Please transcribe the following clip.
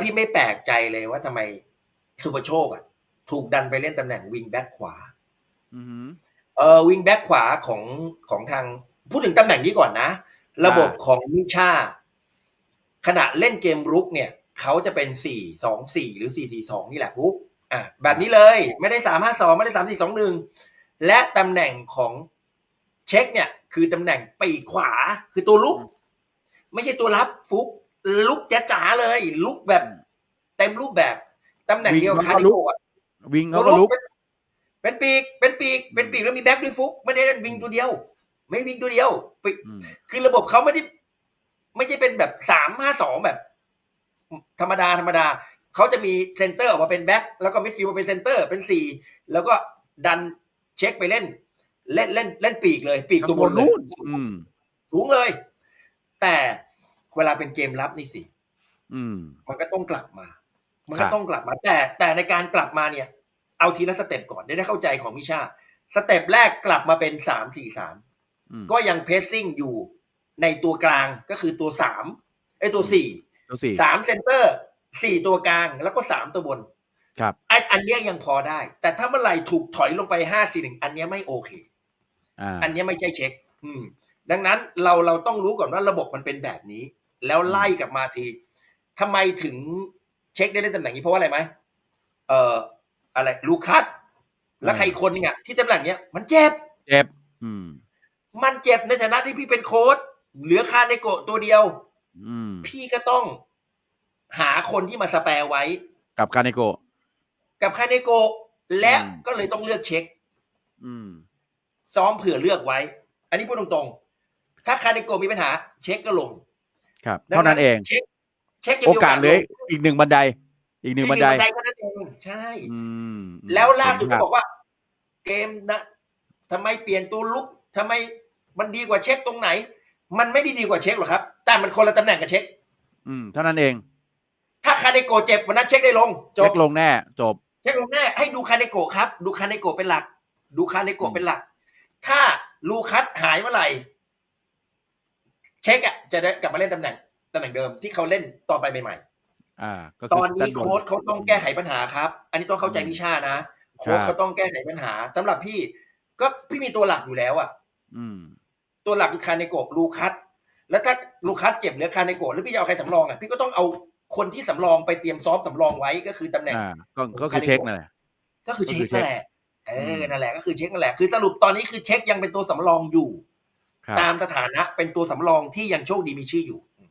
พี่ไม่แปลกใจเลยว่าทำไมสุปโชคอะถูกดันไปเล่นตำแหน่งวิงแบ็กขวาอือหือเออวิงแบ็กขวาของของทาง พูดถึงตำแหน่งนี้ก่อนนะ ระบบของมิชาขณะเล่นเกมรุกเนี่ย เขาจะเป็นสี่สองสี่หรือสี่สี่สองนี่แหละฟุกอะแบบนี้เลยไม่ได้สามห้าสองไม่ได้สามสี่สองหนึ่งและตำแหน่งของเช็คเนี่ย คือตำแหน่งปีกขวาคือตัวลุก ไม่ใช่ตัวรับฟุก ลุกจ๋าๆเลย ลุกแบบ เต็มรูปแบบตำแหน่งเดียวคาดิโกะวิ่งเขาก็ลุกเป็นเป็นปีกเป็นปีกเป็นปีกแล้วมีแบ็คด้วยฟุก ไม่ได้เล่นวิงตัวเดียว ไม่วิงตัวเดียวปีกอืมคือระบบเขาไม่ได้ไม่ใช่เป็นแบบสามห้าสองแบบ ธรรมดาธรรมดาเขาจะมีเซนเตอร์ออกมาเป็นแบ็คแล้วก็มิดฟิลด์มาเป็นเซนเตอร์เป็นสี่แล้วก็ดันเช็คไปเล่น เล่นเล่นเล่นปีกเลย ปีกตัวบนเลยนู่นอืมสูงเลย แต่ เวลาเป็นเกมรับนี่สิอืมมันก็ต้องกลับมา มันครัก็บต้องกลับมา แต่แต่ในการกลับมาเนี่ย เอาทีละสเต็ปก่อนได้ได้เข้าใจของมิชาสเต็ปแรกกลับมาเป็นสามสี่สามอืมก็ยังเพสซิ่งอยู่ในตัวกลางก็คือตัวสามไอ้ตัวสี่ตัวสี่สามเซนเตอร์สี่ตัวกลางแล้วก็สามตัวบน ครับไอ้อันเนี้ยยังพอได้ แต่ถ้าเมื่อไหร่ถูกถอยลงไปห้าสี่หนึ่งอันเนี้ยไม่โอเคอ่าอันเนี้ยไม่ใช่เช็ค อืม ดังนั้นเราเราต้องรู้ก่อนว่าระบบมันเป็นแบบนี้ แล้วไล่กลับมาทีทำไมถึงเช็คได้เล่นตำแหน่งนี้เพราะว่าอะไรไหมเอ่ออะไรลูคัสแล้วใครอีกคนนึงอะที่ตำแหน่งเนี้ยมันเจ็บ เจ็บ อืม มันเจ็บในฐานะที่พี่เป็นโค้ชเหลือคาในโกะตัวเดียว อืม พี่ก็ต้องหาคนที่มาสแปรไว้ กับคาเนโกะกับคาเนโกะและอืมก็เลยต้องเลือกเช็ค อืม ซ้อมเผื่อเลือกไว้ อันนี้พูดตรงๆ ถ้าคาเนโกะมีปัญหา เช็คก็ลง ครับดัเท่านั้นเอง เช็คเช็คยังโอมีกาสเหลยลงอีกหนึ่งบันไดอีกหนึ่งบันได อีกหนึ่งบันไดเท่านั้นเองใช่อืมแล้วล่าสุดคก็รับบอกว่า เกมนะทำไมเปลี่ยนตัวลุกทำไมมันดีกว่าเช็คตรงไหน มันไม่ได้ดีกว่าเช็คหรอกครับ แต่มันคนละตำแหน่งกับเช็ค อืม เท่านั้นเอง ถ้าคาเนโกะเจ็บวันนั้นเช็คได้ลงจเช็บคลงแน่ จบ เช็คลงแน่ ให้ดูคาเนโกะครับ ดูคาเนโกะเป็นหลัก ดูคาเนโกะเป็นหลัก ถ้าลูคัสหายเมื่อไหร่ เช็คอะจะได้กลับมาเล่นตำแหน่งตำแหน่งเดิมที่เขาเล่นตอนไปใหม่อ่าก็ๆคืตอนนี้ด้าบโค้ชเขาต้องแก้ไขปัญหาครับ อันนี้ต้องเข้าใจมิชานะโค้ชครับเขาต้องแก้ไขปัญหาสำหรับพี่ ก็พี่มีตัวหลักอยู่แล้วอะอืม ตัวหลักคือคาเนโกะลูคัสแล้วถ้าลูคัสเจ็บเหลือคาเนโกะแล้วพี่จะเอาใครสำรองอะพี่ก็ต้องเอาคนที่สำรองไปเตรียมซ้อมสำรองไว้ก็คือตำแหน่งอ่าก็ก็คือเช็คนั่นแหละก็คือเช็คก็คือเช็นั่คนแหละเออมนั่นแหละก็คือเช็คนั่นแหละคือสรุปตอนนี้คือเช็คยังเป็นตัวสำรองอยู่ครับ ตามสถานะเป็นตัวสำรองที่ยังโชคดีมีชื่ออยู่